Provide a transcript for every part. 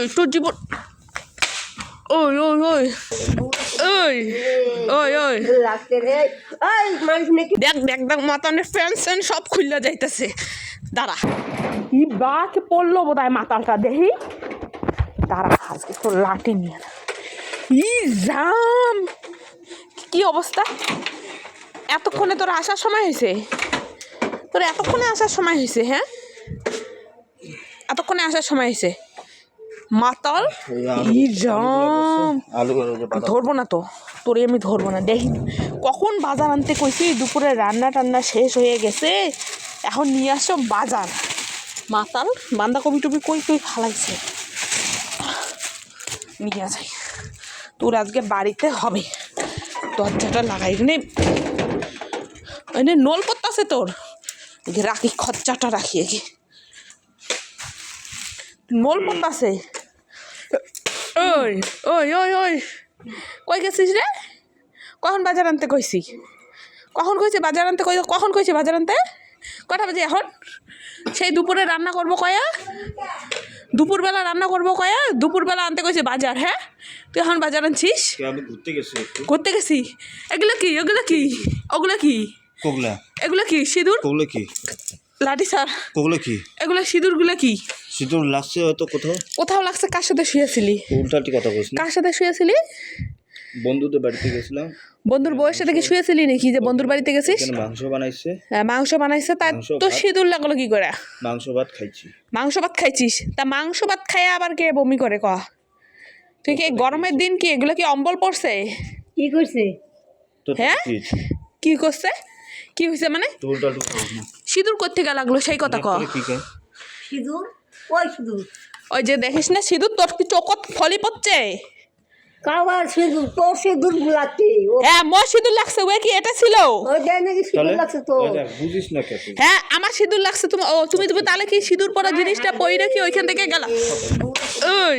ওই তোর জীবন ওই ওই ওই। ওই ওই ওই। দেখ দেখ দেখ মাতানের ফ্যান স্যান সব খুললে যাইতেছে। দাঁড়া। ই বাকে পড়ল বোধ হয় মাতালটা দেখি। দাঁড়া আজকে তোর লাঠি নিয়ে ই জাম। কি অবস্থা? এতক্ষণে তোর আসার সময় হয়েছে? তোর এতক্ষণে আসার সময় হয়েছে হ্যাঁ? এতক্ষণে আসার সময় হয়েছে? মাতাল? ধরবো না তো তোরে আমি ধরবো না। দেখি কখন বাজার আনতে কইছি দুপুরে রান্না টান্না শেষ হয়ে গেছে। এখন নিয়ে আসো বাজার। মাতাল বান্দাকপি টুপি কই কই ফালাইছে? নিয়ে যাই। তোর আজকে বাড়িতে হবে। দরজাটা লাগাই নে। এনে নল পড়তাছে তোর। রাখি খরচাটা রাখি একে নল পড়তাছে। ওই ওই ওই ওই। কই গেছিস রে? কখন বাজার আনতে কইছি? কখন কইছে বাজার আনতে? কই কখন কইছে বাজার আনতে? কটা বাজে এখন? সেই দুপুরে রান্না করব কয়া? দুপুরবেলা রান্না করব কয়া? দুপুরবেলা আনতে কইছে বাজার হ্যাঁ? তুই এখন বাজার আনছিস? আমি ঘুরতে গেছি করতে গেছি? এগুলো কি? ওগুলো কি? ওগুলো কি? কোগলা। এগুলো কি? সিঁদুর? কোগলা কি? লাঠি স্যার কোগলা কি? এগুলো সিঁদুরগুলো কি? সিঁদুর লাগছে হয়তো কোথাও? কোথাও লাগছে কার সাথে শুয়েছিলি উল্টাটি কথা বলছি না? কার সাথে শুয়েছিলি বন্ধুদের বাড়িতে গেছিলাম। বন্ধুর বউয়ের সাথে কি শুয়েছিলি নাকি? যে বন্ধুর বাড়িতে গেছিস? মাংস বানাইছে। হ্যাঁ, মাংস বানাইছে তার তো সিঁদুর লাগল কি করে? মাংস ভাত খাইছি। মাংস ভাত খাইছিস? তা মাংস ভাত খাই আবার কে বমি করে ক? তুই কি গরমের দিন কি এগুলো কি অম্বল পড়ছে কি করছে? তো হ্যাঁ? কি করছে? কি হয়েছে মানে? সিঁদুর করতে লাগল সেই কথা ক? কি সিঁদুর? ওই সিঁদুর ওই যে দেখিস না সিঁদুর তোর কি চোখত ফলি পড়ছে? কাবার সিঁদুর তোর সিঁদুর লাগছে। ও হ্যাঁ মোর সিঁদুর লাগছে ওই কি এটা ছিল? ওই দেয় নাকি সিঁদুর লাগছে তো বুঝিস না কে তুই। হ্যাঁ আমার সিঁদুর লাগছে তুমি ও তুমি তুমি তাহলে কি সিঁদুর পরা জিনিসটা পই রাখি ওইখান থেকে গেলা? ওই।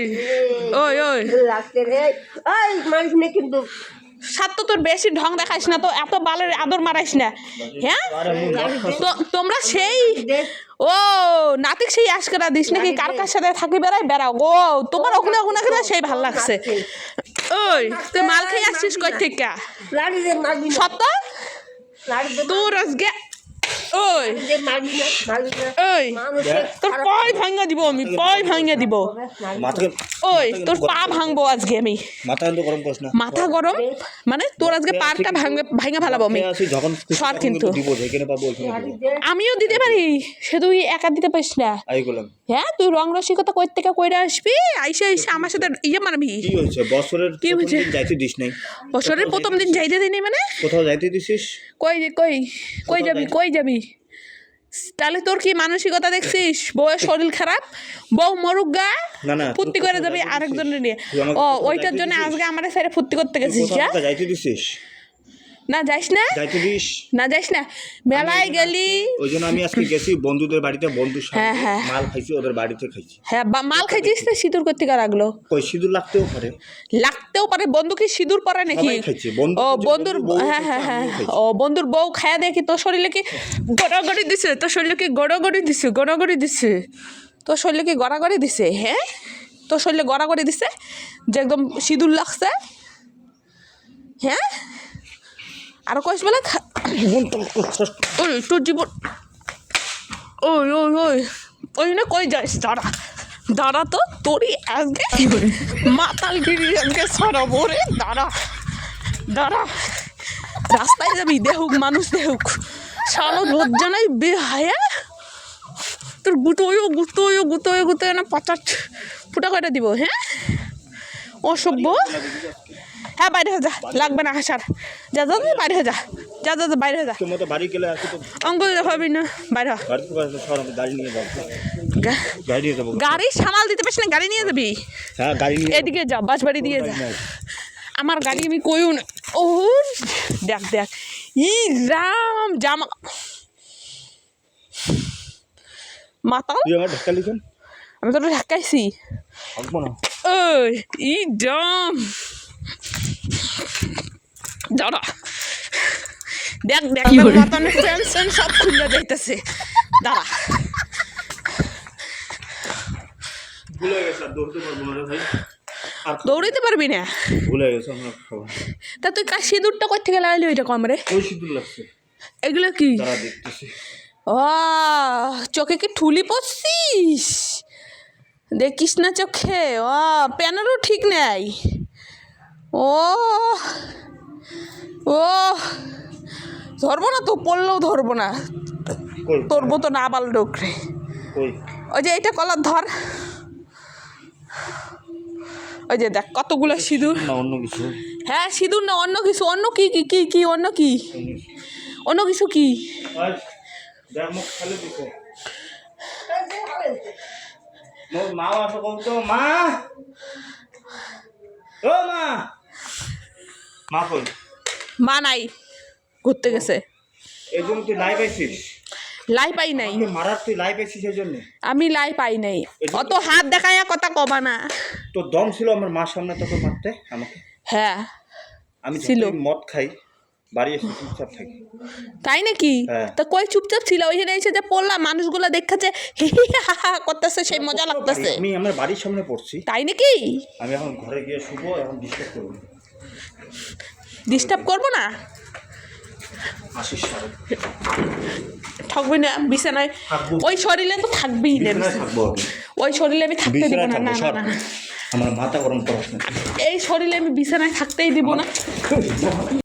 ওই ওই লাগছে রে। এই মানুষ কিন্তু। সাত তো তোর বেশি ঢং দেখাইস না তো এত বালের আদর মারাইস না। হ্যাঁ? তো তোমরা সেই ও নাতিক সেই আজকে না দিস নাকি? কার কার সাথে থাকি বেড়াই? বেড়াও। ও তোমার ওখানে ওখানে না সেই ভালো লাগছে। ওই তুই মাল খেয়ে আসছিস কই থেকে? সত্য? তোর আজকে ওই। দে মারবি না মারবি না। ওই। তোর পাই ভাঙ্গা দিব আমি পাই ভাঙ্গা দিব। ওই তোর পা ভাঙবো আজকে আমি। মাথা কিন্তু গরম করিস না। মাথা গরম? মানে তোর আজকে পারটা ভাঙে ভাঙে ফেলাবো আমি। সর কিন্তু। আমিও দিতে পারি সে তুই একা দিতে পারিস না। হ্যাঁ তুই রং রসিকতা কই থেকে কইরা আসবি? আইসে আইসে আমার সাথে ইয়ে মারবি। কি হয়েছে? বছরের কি প্রথম হয়েছে? যাইতে দিস নাই। বছরের প্রথম দিন যাইতে দিনি মানে? কোথাও যাইতে দিছিস? কই কই কই যাবি কই যাবি? তাহলে তোর কি মানসিকতা দেখছিস? বউয়ের শরীর খারাপ? বউ মরুক গা ফুর্তি করে যাবি আরেকজনের নিয়ে। ও ওইটার জন্য আজকে আমার সাইডে ফুর্তি করতে গেছিস হ্যাঁ না যাইস না? যাইতে দিস। না যাইস না। মেলায় গেলি ওই জন্য আমি আজকে গেছি বন্ধুদের বাড়িতে বন্ধুর হ্যাঁ, সাথে। হ্যাঁ। মাল খাইছি ওদের বাড়িতে খাইছি। হ্যাঁ বা মাল খাইছিস তো সিঁদুর করতে কার লাগল কই সিঁদুর লাগতেও পারে। লাগতেও পারে বন্ধু কি সিঁদুর পরে নাকি? ও বন্ধুর হ্যাঁ হ্যাঁ হ্যাঁ। ও বন্ধুর বউ খায়া দেখি তোর শরীরে কি গড়াগড়ি দিছে? তোর শরীরে কি গড়াগড়ি দিছে? গড়াগড়ি দিছে? তোর শরীরে কি গড়াগড়ি দিছে? হ্যাঁ? তোর শরীরে গড়াগড়ি দিছে? যে একদম সিঁদুর লাগছে? হ্যাঁ? আর কইস বলে ওই তোর জীবন ওই ওই ওই ওই না কই যাস দাঁড়া। দাঁড়া তো তোরই আজকে মাতাল গিরি আজকে সরাবো রে দাঁড়া। দাঁড়া। রাস্তায় যাবি দেহুক মানুষ দেহুক শালো লজ্জা নাই বেহায়া তোর গুটোয়ও গুটোয়ও গুটোয় গুটোয় না পচাট ফুটা করে দিব হ্যাঁ? অসভ্য। হ্যাঁ বাইরে হয়ে যা। লাগবে না হাসার যা যা বাইরে হয়ে যা। যা যা বাইরে হয়ে যা। বাড়ি গেলে আসি তো অঙ্কুল দেখাবি না। বাইরে গাড়ি সামাল দিতে পারছিস না গাড়ি নিয়ে যাবি? হ্যাঁ গাড়ি নিয়ে এদিকে যা বাস বাড়ি দিয়ে যা। আমার গাড়ি আমি কইও না। ও দেখ দেখ। ই রাম জামা মাতাল? আমি তোর ঢাকাইছি ওই ই জাম দাঁড়া। দেখ দেখ ফ্যান স্যান সব খুলে যাইতেছে। দাঁড়া। ভুলে গেছে আর দৌড়তে পারব না রে ভাই। দৌড়াইতে পারবি না? ভুলে গেছে আমরা সবাই তা তুই কার সিঁদুরটা কোথা থেকে লাগালি ওইটা কম রে? ওই সিঁদুর লাগছে। এগুলো কি? ও চোখে কি ঠুলি পড়ছিস দেখিস না চোখে। ও প্যানেরও ঠিক নেই। ও ও ধরবো না তো পড়লেও ধরবো না। তোর মতো না বাল ডোকরে। ওই যে এটা কলার ধর। ওই যে দেখ কতগুলো সিঁদুর। অন্য কিছু। হ্যাঁ সিঁদুর না অন্য কিছু। অন্য কি কি কি কি অন্য কি? অন্য কিছু। কি? মা মা! মা মা কই মা নাই ঘুরতে গেছে। এই জন্য তুই লাই পাইছিস? লাই পাই নাই। মারার তুই লাই পাইছিস এই জন্য? আমি লাই পাই নাই। অত হাত দেখায় কথা কবা না। তোর দম ছিল আমার মার সামনে তোকে মারতে আমাকে? হ্যাঁ আমি ছিল। মদ খাই বাড়ি এসে চুপচাপ থাকি। তাই নাকি? হ্যাঁ। তা কই চুপচাপ ছিল? ওইখানে এসে যে পড়লাম মানুষগুলো দেখাচ্ছে হি হি হা হা করতেছে সেই মজা লাগতেছে। আমি আমার বাড়ির সামনে পড়ছি। তাই নাকি? আমি এখন ঘরে গিয়ে শুবো এখন ডিস্টার্ব করব। ডিস্টার্ব করব না? থাকবে না বিছানায়। ওই শরীরে তো থাকবেই না ওই শরীরে আমি থাকতে দিব না না না আমার মাথা গরম করাস এই শরীরে আমি বিছানায় থাকতেই দিব না।